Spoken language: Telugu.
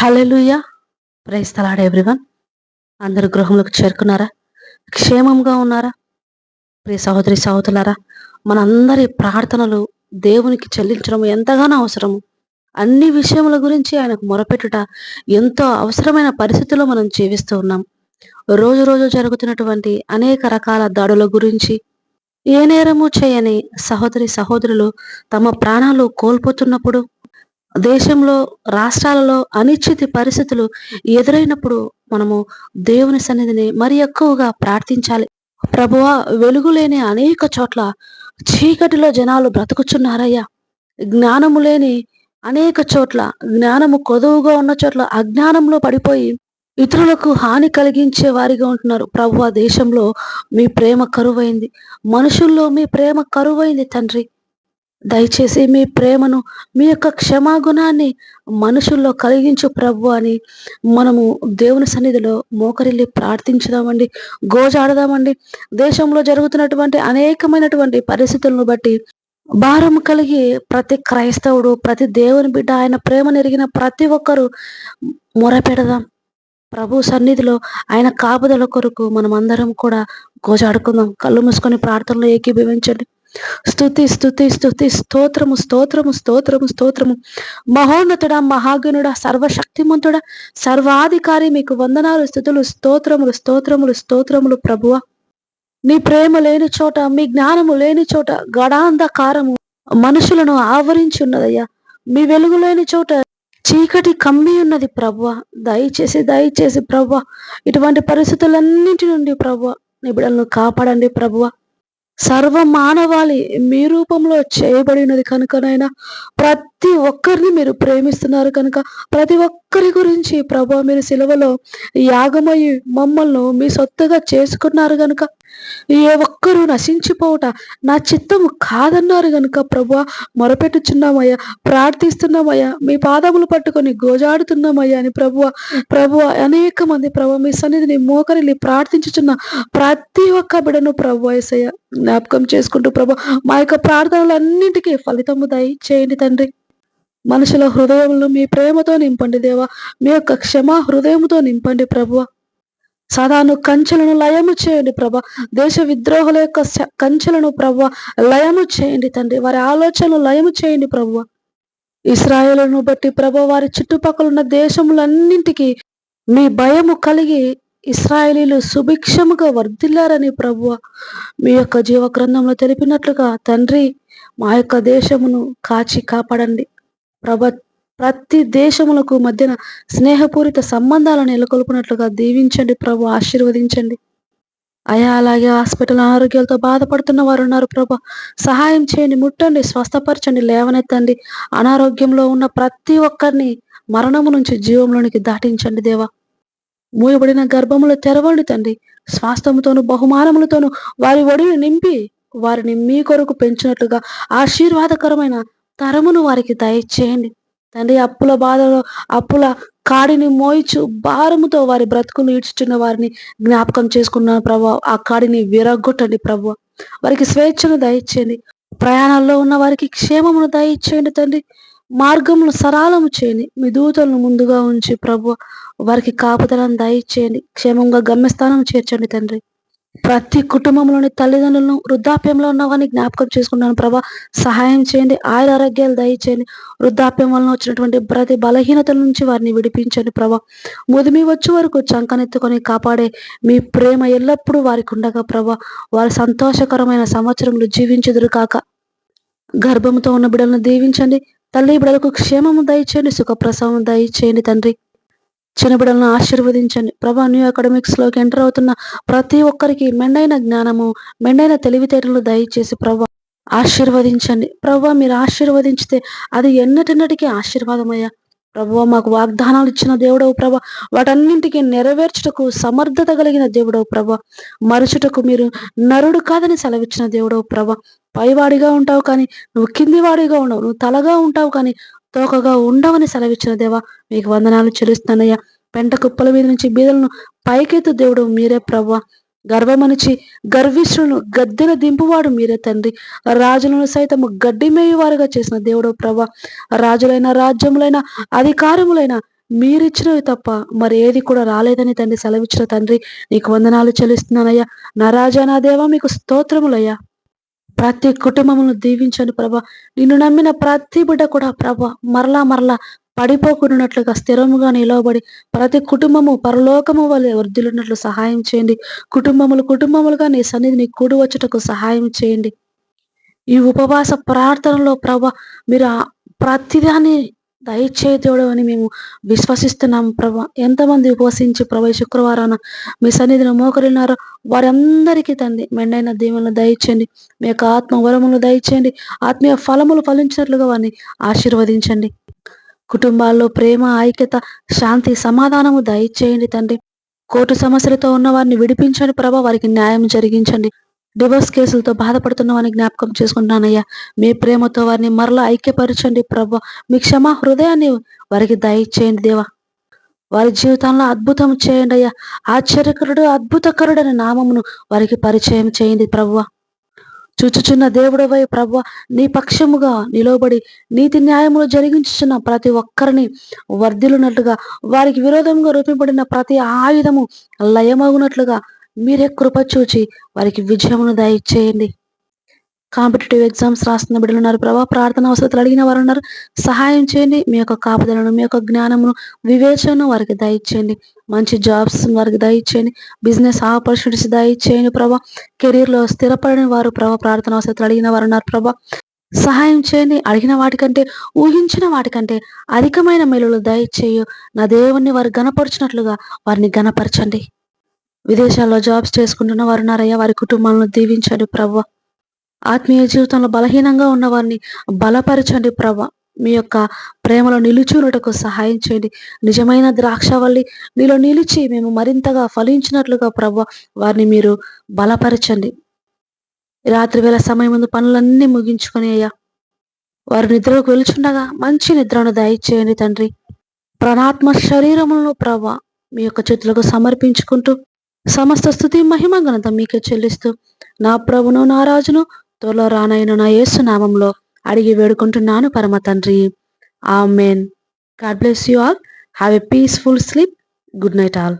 హల్లెలూయా. ప్రైస్తలాడ ఎవ్రీవన్. అందరు గృహంలోకి చేరుకున్నారా? క్షేమంగా ఉన్నారా? ప్రియ సహోదరి సహోదరులారా మనందరి ప్రార్థనలు దేవునికి చెల్లించడం ఎంతగానో అవసరము. అన్ని విషయముల గురించి ఆయనకు మొరపెట్టుట ఎంతో అవసరమైన పరిస్థితుల్లో మనం జీవిస్తూ ఉన్నాం. రోజు రోజు జరుగుతున్నటువంటి అనేక రకాల దాడుల గురించి ఏ నేరము చేయని సహోదరి సహోదరులు తమ ప్రాణాలు కోల్పోతున్నప్పుడు దేశంలో రాష్ట్రాలలో అనిశ్చితి పరిస్థితులు ఎదురైనప్పుడు మనము దేవుని సన్నిధిని మరి ఎక్కువగా ప్రార్థించాలి. ప్రభువ వెలుగు లేని అనేక చోట్ల చీకటిలో జనాలు బ్రతుకుచున్నారయ్యా. జ్ఞానము లేని అనేక చోట్ల జ్ఞానము కొదువుగా ఉన్న చోట్ల అజ్ఞానంలో పడిపోయి ఇతరులకు హాని కలిగించే వారిగా ఉంటున్నారు. ప్రభు దేశంలో మీ ప్రేమ కరువైంది. మనుషుల్లో మీ ప్రేమ కరువైంది తండ్రి. దయచేసి మీ ప్రేమను మీ యొక్క క్షమాగుణాన్ని మనుషుల్లో కలిగించు ప్రభు అని మనము దేవుని సన్నిధిలో మోకరిల్లి ప్రార్థించుదామండి గోజాడదామండి. దేశంలో జరుగుతున్నటువంటి అనేకమైనటువంటి పరిస్థితులను బట్టి భారం కలిగి ప్రతి క్రైస్తవుడు ప్రతి దేవుని బిడ్డ ఆయన ప్రేమ నెరిగిన ప్రతి ఒక్కరూ మొరపెడదాం. ప్రభు సన్నిధిలో ఆయన కాపుదల కొరకు మనం అందరం కూడా గోజాడుకుందాం. కళ్ళు మూసుకొని ప్రార్థనలో ఏకీభవించండి. స్థుతి స్థుతి స్థుతి స్తోత్రము స్తోత్రము స్తోత్రము స్తోత్రము మహోన్నతుడా మహాగణుడా సర్వశక్తిమంతుడా సర్వాధికారి మీకు వందనాలు స్థుతులు స్తోత్రములు స్తోత్రములు స్తోత్రములు ప్రభువ. మీ ప్రేమ లేని చోట మీ జ్ఞానము లేని చోట గడాంధకారము మనుషులను ఆవరించి ఉన్నదయ్యా మీ వెలుగు లేని చోట చీకటి కమ్మి ఉన్నది ప్రభువ. దయచేసి దయచేసి ప్రభువ ఇటువంటి పరిస్థితులన్నింటి నుండి ప్రభువ నిబిడలను కాపాడండి ప్రభువ. సర్వ మానవాళి మీ రూపంలో చేయబడినది కనుకనైనా ప్రతి ఒక్కరిని మీరు ప్రేమిస్తున్నారు కనుక ప్రతి ఒక్కరి గురించి ప్రభు మీరు సిలువలో యాగమయ్యి మమ్మల్ని మీ సొత్తుగా చేసుకున్నారు కనుక ఏ ఒక్కరూ నశించిపోవుట నా చిత్తము కాదన్నారు గనుక ప్రభు మొరపెట్టుచున్నామయ్యా ప్రార్థిస్తున్నామయ్యా మీ పాదములు పట్టుకొని గోజాడుతున్నామయ్యా అని ప్రభువ ప్రభు అనేక మంది ప్రభు మీ సన్నిధిని మోకరిల్లి ప్రార్థించుచున్న ప్రతి ఒక్క బిడను ప్రభు ఏసయ్య జ్ఞాపకం చేసుకుంటూ ప్రభు మా యొక్క ప్రార్థనలన్నింటికీ ఫలితము దయచేయండి తండ్రి. మనుషుల హృదయములను మీ ప్రేమతో నింపండి దేవా మీ యొక్క క్షమా హృదయముతో నింపండి ప్రభువ. సాధారణ కంచెలను లయము చేయండి ప్రభ. దేశ విద్రోహుల యొక్క కంచెలను ప్రభ లయము చేయండి తండ్రి. వారి ఆలోచనలు లయము చేయండి ప్రభు. ఇస్రాయేలును బట్టి ప్రభ వారి చుట్టుపక్కల ఉన్న దేశములన్నింటికి మీ భయము కలిగి ఇస్రాయేలీలు సుభిక్షముగా వర్ధిల్లారని ప్రభువ మీ యొక్క జీవ గ్రంథంలో తెలిపినట్లుగా తండ్రి మా యొక్క దేశమును కాచి కాపాడండి. ప్రభ ప్రతి దేశములకు మధ్యన స్నేహపూరిత సంబంధాలను నెలకొల్పినట్లుగా దీవించండి ప్రభు ఆశీర్వదించండి. అయా అలాగే హాస్పిటల్ అనారోగ్యాలతో బాధపడుతున్న వారు ఉన్నారు ప్రభు. సహాయం చేయండి ముట్టండి స్వస్థపరచండి లేవనెత్తండి. అనారోగ్యంలో ఉన్న ప్రతి ఒక్కరిని మరణము నుంచి జీవంలోనికి దాటించండి దేవా. మూయబడిన గర్భములు తెరవండి తండ్రి. స్వాస్థముతోను బహుమానములతోను వారి ఒడిని నింపి వారిని మీ కొరకు పెంచినట్లుగా ఆశీర్వాదకరమైన తరమును వారికి దయచేయండి. తండ్రి అప్పుల బాధలో అప్పుల కాడిని మోయిచు భారముతో వారి బ్రతుకులు ఈడ్చుచున్న వారిని జ్ఞాపకం చేసుకున్నాను ప్రభు. ఆ కాడిని విరగొట్టండి ప్రభు. వారికి స్వేచ్ఛను దయచేయండి. ప్రయాణాల్లో ఉన్న వారికి క్షేమమును దయచేయండి తండ్రి. మార్గమును సరళము చేయండి. మీ దూతలను ముందుగా ఉంచి ప్రభు వారికి కాపుదలను దయచేయండి. క్షేమంగా గమ్యస్థానం చేర్చండి తండ్రి. ప్రతి కుటుంబంలోని తల్లిదండ్రులను వృద్ధాప్యంలో ఉన్న వారిని జ్ఞాపకం చేసుకున్నాను ప్రభా. సహాయం చేయండి ఆయుర ఆరోగ్యాలు దయచేయండి. వృద్ధాప్యం వలన వచ్చినటువంటి ప్రతి బలహీనతల నుంచి వారిని విడిపించండి ప్రభా. ముదిమి వచ్చే వరకు చంకనెత్తుకొని కాపాడే మీ ప్రేమ ఎల్లప్పుడూ వారికి ఉండగా ప్రభా. వారి సంతోషకరమైన సంవత్సరంలో జీవించుదురు కాక. గర్భంతో ఉన్న బిడ్డలను దీవించండి. తల్లి బిడ్డలకు క్షేమము దయచేయండి సుఖప్రసవం దయచేయండి తండ్రి. చిన్న బిడ్డలను ఆశీర్వదించండి. ప్రభా న్యూ అకాడమిక్స్లోకి ఎంటర్ అవుతున్న ప్రతి ఒక్కరికి మెండైన జ్ఞానము మెండైన తెలివితేటలు దయచేసి ప్రభా ఆశీర్వదించండి. ప్రభా మీరు ఆశీర్వదించితే అది ఎన్నటిన్నటికీ ఆశీర్వాదమయ్యా. ప్రభు మాకు వాగ్దానాలు ఇచ్చిన దేవుడవు ప్రభ. వాటన్నింటికి నెరవేర్చుటకు సమర్థత కలిగిన దేవుడవు ప్రభ. మరుచుటకు మీరు నరుడు కాదని సెలవిచ్చిన దేవుడవు ప్రభ. పైవాడిగా ఉంటావు కానీ నువ్వు కిందివాడిగా ఉండవు నువ్వు తలగా ఉంటావు కానీ తోకగా ఉండవని సెలవిచ్చిన దేవా మీకు వందనాలు చెల్లిస్తానయ్యా పెంట కుప్పల మీద నుంచి బీదలను పైకెత్తు దేవుడు మీరే ప్రవ్వ. గర్వమనిచి గర్విష్ణును గద్దెల దింపువాడు మీరే తండ్రి. రాజులను సైతము గడ్డిమేయువారుగా చేసిన దేవుడు ప్రభ రాజులైన రాజ్యములైన అధికారములైన మీరిచ్చినవి తప్ప మరి ఏది కూడా రాలేదని తండ్రి సెలవిచ్చిన తండ్రి నీకు వందనాలు చెల్లిస్తున్నానయ్యా. నా రాజా నా దేవా మీకు స్తోత్రములయ్యా. ప్రతి కుటుంబమును దీవించండి ప్రభా. నిన్ను నమ్మిన ప్రతి బిడ్డ కూడా ప్రభా మరలా మరలా పడిపోకున్నట్లుగా స్థిరముగా నిలవబడి ప్రతి కుటుంబము పరలోకము వలె వృద్ధులున్నట్లు సహాయం చేయండి. కుటుంబములు కుటుంబములుగా నీ సన్నిధిని కూడి వచ్చుటకు సహాయం చేయండి. ఈ ఉపవాస ప్రార్థనలో ప్రభ మీరు ప్రతిదాన్ని దయచేతుడు అని మేము విశ్వసిస్తున్నాం ప్రభా. ఎంతమంది ఉపవసించి ప్రభా శుక్రవారాన మీ సన్నిధిని మోకరిన్నారో వారందరికీ తండ్రి మెండైన దీవులను దయచేయండి. మీ యొక్క ఆత్మ వరములు దయచేయండి. ఆత్మీయ ఫలములు ఫలించినట్లుగా వారిని ఆశీర్వదించండి. కుటుంబాల్లో ప్రేమ ఐక్యత శాంతి సమాధానము దయచేయండి తండ్రి. కోర్టు సమస్యలతో ఉన్న వారిని విడిపించండి ప్రభా. వారికి న్యాయం జరిగించండి. డివోర్స్ కేసులతో బాధపడుతున్న వారిని జ్ఞాపకం చేసుకుంటున్నానయ్యా. మీ ప్రేమతో వారిని మరలా ఐక్యపరచండి ప్రభు. మీ క్షమా హృదయాన్ని వారికి దయచేయండి దేవా. వారి జీవితంలో అద్భుతం చేయండి అయ్యా. ఆశ్చర్యకరుడు అద్భుతకరుడు అనే నామమును వారికి పరిచయం చేయండి ప్రభువ చూచుచున్న దేవుడవై ప్రభు నీ పక్షముగా నిలవబడి నీతి న్యాయములు జరిగించుచున్న ప్రతి ఒక్కరిని వర్ధిలున్నట్లుగా వారికి విరోధంగా రూపింపబడిన ప్రతి ఆయుధము లయమగునట్లుగా మీరే కృప చూచి వారికి విజయమును దయచేయండి. కాంపిటేటివ్ ఎగ్జామ్స్ రాస్తున్న బిడ్డలు ఉన్నారు. ప్రభా ప్రార్థన అవసరాలు అడిగిన వారు ఉన్నారు. సహాయం చేయండి. మీ యొక్క కాపుదలను మీ యొక్క జ్ఞానమును వివేచనను వారికి దయచేయండి. మంచి జాబ్స్ వారికి దయచేయండి. బిజినెస్ ఆపర్చునిటీస్ దయచేయండి ప్రభా. కెరీర్లో స్థిరపడిన వారు ప్రభా ప్రార్థన అవసరాలు అడిగిన వారు ఉన్నారు ప్రభా. సహాయం చేయండి. అడిగిన వాటికంటే ఊహించిన వాటికంటే అధికమైన మేలులు దయచేయు. నా దేవుణ్ణి వారు గనపరిచినట్లుగా వారిని గనపరచండి విదేశాల్లో జాబ్స్ చేసుకుంటున్న వారు ఉన్నారయ్యా. వారి కుటుంబాలను దీవించండి ప్రభ ఆత్మీయ జీవితంలో బలహీనంగా ఉన్న వారిని బలపరచండి ప్రభ మీ యొక్క ప్రేమలో నిలుచున్నటకు సహాయం చేయండి. నిజమైన ద్రాక్షవల్లి మీలో నిలిచి మేము మరింతగా ఫలించినట్లుగా ప్రభ వారిని మీరు బలపరచండి. రాత్రి వేళ సమయం ముందు పనులన్నీ ముగించుకొని అయ్యా. వారు నిద్రకు వెలుచుండగా మంచి నిద్రను దయచేయండి తండ్రి. ప్రణాత్మ శరీరములను ప్రభ మీ యొక్క చేతులకు సమర్పించుకుంటూ సమస్త స్థుతి మహిమ ఘనత మీకే చెల్లిస్తూ నా ప్రభును నా రాజును త్వరలో రానైన నా యేసు నామంలో అడిగి వేడుకుంటున్నాను పరమ తండ్రి. ఆ may God bless you all. Have a peaceful sleep. Good night all.